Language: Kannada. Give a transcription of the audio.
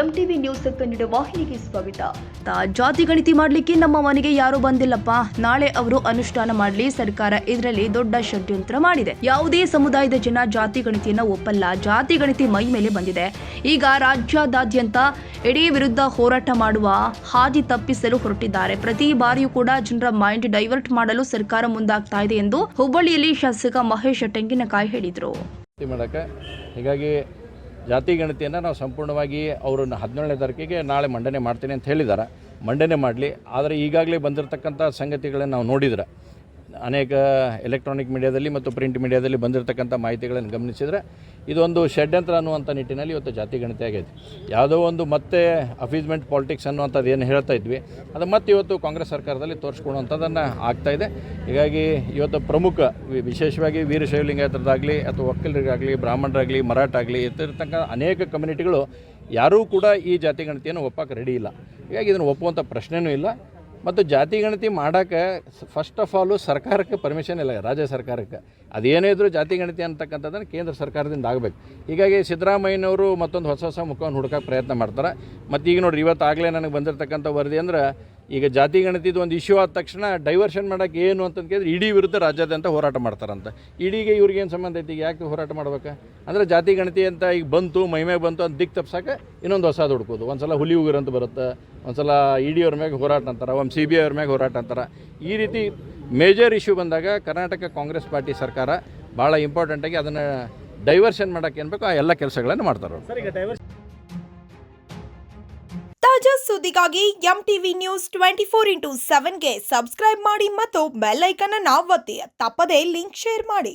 ಎಂಟಿವಿ ನ್ಯೂಸ್ ಕನ್ನಡ ವಾಹಿನಿಗೆ ಸ್ವಾಗತ. ಜಾತಿ ಗಣಿತಿ ಮಾಡ್ಲಿಕ್ಕೆ ನಮ್ಮ ಮನೆಗೆ ಯಾರು ಬಂದಿಲ್ಲಪ್ಪ. ನಾಳೆ ಅವರು ಅನುಷ್ಠಾನ ಮಾಡಲಿ, ಸರ್ಕಾರ ಇದರಲ್ಲಿ ದೊಡ್ಡ ಷಡ್ಯಂತ್ರ ಮಾಡಿದೆ. ಯಾವುದೇ ಸಮುದಾಯದ ಜನ ಜಾತಿ ಗಣಿತಿಯನ್ನ ಒಪ್ಪಲ್ಲ, ಜಾತಿ ಗಣಿತಿ ಮೈ ಮೇಲೆ ಬಂದಿದೆ. ಈಗ ರಾಜ್ಯಾದಾದ್ಯಂತ ಇಡೀ ವಿರುದ್ಧ ಹೋರಾಟ ಮಾಡುವ ಹಾದಿ ತಪ್ಪಿಸಲು ಹೊರಟಿದ್ದಾರೆ. ಪ್ರತಿ ಬಾರಿಯೂ ಕೂಡ ಜನರ ಮೈಂಡ್ ಡೈವರ್ಟ್ ಮಾಡಲು ಸರ್ಕಾರ ಮುಂದಾಗ್ತಾ ಇದೆ ಎಂದು ಹುಬ್ಬಳ್ಳಿಯಲ್ಲಿ ಶಾಸಕ ಮಹೇಶ್ ಹೇಳಿದರು. ಹೇಳಿದ್ರು ಹೀಗಾಗಿ ಜಾತಿ ಗಣತಿಯನ್ನು ನಾವು ಸಂಪೂರ್ಣವಾಗಿ ಅವರನ್ನು ಹದಿನೇಳನೇ ತಾರೀಕಿಗೆ ನಾಳೆ ಮಂಡನೆ ಮಾಡ್ತೀನಿ ಅಂತ ಹೇಳಿದ್ದಾರೆ. ಮಂಡನೆ ಮಾಡಲಿ. ಆದರೆ ಈಗಾಗಲೇ ಬಂದಿರತಕ್ಕಂಥ ಸಂಗತಿಗಳನ್ನು ನಾವು ನೋಡಿದರೆ, ಅನೇಕ ಎಲೆಕ್ಟ್ರಾನಿಕ್ ಮೀಡಿಯಾದಲ್ಲಿ ಮತ್ತು ಪ್ರಿಂಟ್ ಮೀಡಿಯಾದಲ್ಲಿ ಬಂದಿರತಕ್ಕಂಥ ಮಾಹಿತಿಗಳನ್ನು ಗಮನಿಸಿದರೆ ಇದೊಂದು ಷಡ್ಯಂತ್ರ ಅನ್ನುವಂಥ ನಿಟ್ಟಿನಲ್ಲಿ ಇವತ್ತು ಜಾತಿ ಗಣತಿ ಆಗೈತೆ. ಯಾವುದೋ ಒಂದು ಮತ್ತೆ ಅಫೀಸ್ಮೆಂಟ್ ಪಾಲಿಟಿಕ್ಸ್ ಅನ್ನುವಂಥದ್ದು ಏನು ಹೇಳ್ತಾ ಇದ್ವಿ. ಅದು ಮತ್ತೆ ಇವತ್ತು ಕಾಂಗ್ರೆಸ್ ಸರ್ಕಾರದಲ್ಲಿ ತೋರಿಸ್ಕೊಳೋವಂಥದ್ದನ್ನು ಆಗ್ತಾ ಇದೆ. ಹೀಗಾಗಿ ಇವತ್ತು ಪ್ರಮುಖ ವಿಶೇಷವಾಗಿ ವೀರಶೈವ ಲಿಂಗಾಯತರದಾಗಲಿ ಅಥವಾ ಒಕ್ಕಲರಿಗಾಗಲಿ ಬ್ರಾಹ್ಮಣರಾಗಲಿ ಮರಾಠ ಆಗಲಿ ಇರ್ತಕ್ಕಂಥ ಅನೇಕ ಕಮ್ಯುನಿಟಿಗಳು ಯಾರೂ ಕೂಡ ಈ ಜಾತಿ ಗಣತಿಯನ್ನು ಒಪ್ಪಕ್ಕೆ ರೆಡಿ ಇಲ್ಲ. ಹೀಗಾಗಿ ಇದನ್ನು ಒಪ್ಪುವಂಥ ಪ್ರಶ್ನೆಯೂ ಇಲ್ಲ. ಮತ್ತು ಜಾತಿ ಗಣತಿ ಮಾಡೋಕ್ಕೆ ಫಸ್ಟ್ ಆಫ್ ಆಲು ಸರ್ಕಾರಕ್ಕೆ ಪರ್ಮಿಷನ್ ಇಲ್ಲ, ರಾಜ್ಯ ಸರ್ಕಾರಕ್ಕೆ. ಅದೇನೇ ಇದ್ದರೂ ಜಾತಿ ಗಣತಿ ಅಂತಕ್ಕಂಥದ್ದನ್ನು ಕೇಂದ್ರ ಸರ್ಕಾರದಿಂದ ಆಗಬೇಕು. ಹೀಗಾಗಿ ಸಿದ್ದರಾಮಯ್ಯನವರು ಮತ್ತೊಂದು ಹೊಸ ಹೊಸ ಮುಖವನ್ನು ಹುಡುಕಕ್ಕೆ ಪ್ರಯತ್ನ ಮಾಡ್ತಾರೆ. ಮತ್ತು ಈಗ ನೋಡ್ರಿ ಇವತ್ತಾಗಲೇ ನನಗೆ ಬಂದಿರತಕ್ಕಂಥ ವರದಿ ಅಂದ್ರೆ, ಈಗ ಜಾತಿ ಗಣತಿದು ಒಂದು ಇಶ್ಯೂ ಆದ ತಕ್ಷಣ ಡೈವರ್ಷನ್ ಮಾಡೋಕ್ಕೆ ಏನು ಅಂತ ಕೇಳಿದ್ರೆ ಇಡೀ ವಿರುದ್ಧ ರಾಜ್ಯಾದ್ಯಂತ ಹೋರಾಟ ಮಾಡ್ತಾರಂತ. ಇಡೀಗೆ ಇವ್ರಿಗೆ ಏನು ಸಂಬಂಧ ಐತಿ, ಈಗ ಯಾಕೆ ಹೋರಾಟ ಮಾಡ್ಬೇಕು? ಅಂದರೆ ಜಾತಿ ಗಣತಿ ಅಂತ ಈಗ ಬಂತು ಮೈಮೆ ಬಂತು ಅಂತ ದಿಕ್ಕು ತಪ್ಸಕ್ಕೆ ಇನ್ನೊಂದು ಹೊಸದು ಹುಡ್ಕೋದು. ಒಂದು ಸಲ ಹುಲಿ ಉಗುರು ಅಂತ ಬರುತ್ತೆ? ಒಂದು ಸಲ ಇ ಡಿ ಅವ್ರ ಮ್ಯಾಗೆ ಹೋರಾಟ ಅಂತಾರೆ ಒಂದು ಸಿ ಬಿ ಐ ಅವ್ರ ಮ್ಯಾಗೆ ಹೋರಾಟ ಅಂತಾರೆ. ಈ ರೀತಿ ಮೇಜರ್ ಇಶ್ಯೂ ಬಂದಾಗ ಕರ್ನಾಟಕ ಕಾಂಗ್ರೆಸ್ ಪಾರ್ಟಿ ಸರ್ಕಾರ ಭಾಳ ಇಂಪಾರ್ಟೆಂಟಾಗಿ ಅದನ್ನು ಡೈವರ್ಷನ್ ಮಾಡೋಕ್ಕೆ ಏನು ಬೇಕು ಆ ಎಲ್ಲ ಕೆಲಸಗಳನ್ನು ಮಾಡ್ತಾರೆ ತಾಜಾ ಸುದ್ದಿಗಾಗಿ M TV news twenty four into ಸೆವೆನ್ಗೆ subscribe ಮಾಡಿ ಮತ್ತು ಬೆಲ್ ಐಕನ್ ಅನ್ನು ಒತ್ತಿ ತಪ್ಪದೇ ಲಿಂಕ್ ಶೇರ್ ಮಾಡಿ.